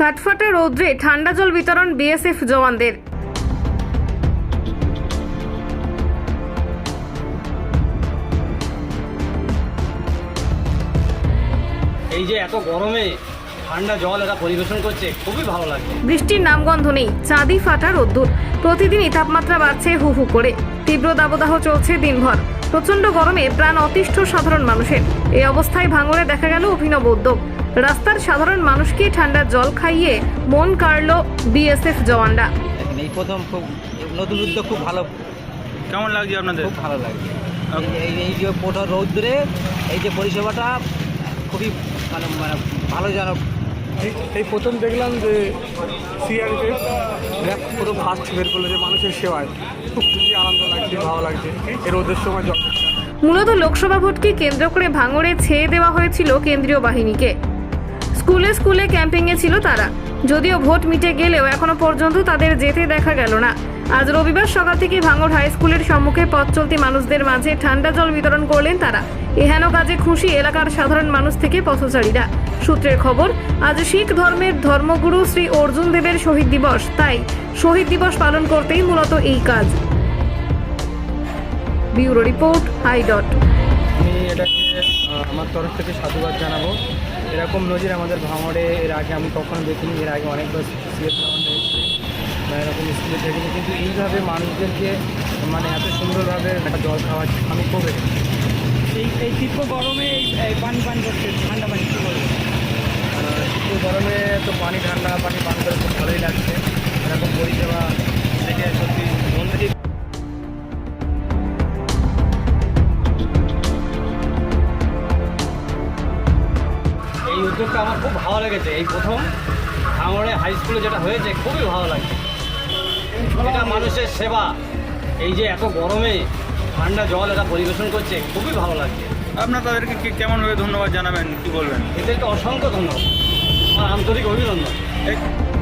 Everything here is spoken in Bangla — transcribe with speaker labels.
Speaker 1: কাঠফাটা রৌদ্রে ঠান্ডা জল বিতরণ বিএসএফ জওয়ানদের।
Speaker 2: এই যে এত গরমে ঠান্ডা জল এরা পরিবেশন করছে খুবই ভালো লাগছে।
Speaker 1: বৃষ্টির নামগন্ধ নেই চাঁদি ফাটা রোদ্দুর। প্রতিদিনই তাপমাত্রা বাড়ছে হু হু করে। তীব্র দাবদাহ চলছে দিনভর। প্রচণ্ড গরমে প্রাণ অতিষ্ঠ সাধারণ মানুষের। এই অবস্থায় ভাঙড়ে দেখা গেল অভিনব উদ্যোগ। রাস্তার সাধারণ মানুষকে ঠান্ডার জল খাইয়ে মন কাড়ল বিএসএফ জওয়ানরা।
Speaker 3: এই প্রথম খুব নতুন উদ্যোগ খুব ভালো।
Speaker 4: কেমন লাগছে আপনাদের?
Speaker 3: খুব ভালো লাগছে। এই- এই এই যে কঠোর রৌদ্রে এই যে পরিষেবাটা খুবই মানে মানে ভালোজনক
Speaker 5: এই- এই প্রথম দেখলাম যে সিআরপিএফ প্রথম ফার্স্ট বের করল যে মানুষের সেবায়। খুব খুবই আনন্দ লাগছে ভালো লাগছে। এর ওদের সময়
Speaker 1: মূলত লোকসভা ভোটকে কেন্দ্র করে ভাঙড়ে ছেয়ে দেওয়া হয়েছিল কেন্দ্রীয় বাহিনীকে। স্কুলে স্কুলে ক্যাম্পিংয়ে ছিল তারা। যদিও ভোট মিটে গেলেও এখনও পর্যন্ত তাদের যেতে দেখা গেল না। আজ রবিবার সকাল থেকে ভাঙড় হাই স্কুলের সম্মুখে পথ চলতি মানুষদের মাঝে ঠান্ডা জল বিতরণ করলেন তারা। এহেন কাজে খুশি এলাকার সাধারণ মানুষ থেকে পথচারীরা। সূত্রের খবর, আজ শিখ ধর্মের ধর্মগুরু শ্রী অর্জুন দেবের শহীদ দিবস। তাই শহীদ দিবস পালন করতেই মূলত এই কাজ। ব্যুরো রিপোর্ট, হাই ডট।
Speaker 5: আমি এটাকে আমার তরফ থেকে সাধুবাদ জানাব। এরকম নজির আমাদের ভাঙড়ে এর আগে আমি কখনো দেখিনি এর আগে অনেকবার সিএফ জওয়ানরা এসেছে বা এরকম স্কুলে দেখিনি কিন্তু এইভাবে মানুষদেরকে মানে এত সুন্দরভাবে একটা জল খাওয়াচ্ছে আমি করে
Speaker 6: এই এই তীব্র গরমে এই- পানি পান করছে ঠান্ডা পানি কী বলব
Speaker 5: শীত গরমে তো পানি ঠান্ডা পানি পান করে খুব ভালোই লাগছে এরকম পরিষেবা
Speaker 2: উদ্যোগটা আমার খুব ভালো লেগেছে। এই প্রথম ভাঙড়ে হাই স্কুলে যেটা হয়েছে খুবই ভালো লাগছে। এটা মানুষের সেবা। এই যে এত গরমে ঠান্ডা জল এটা পরিবেশন করছে খুবই ভালো লাগছে।
Speaker 4: আপনার তাদেরকে কি- কেমনভাবে ধন্যবাদ জানাবেন কি বলবেন?
Speaker 2: এদেরকে অসংখ্য ধন্যবাদ। আমার আন্তরিক অভিনন্দন।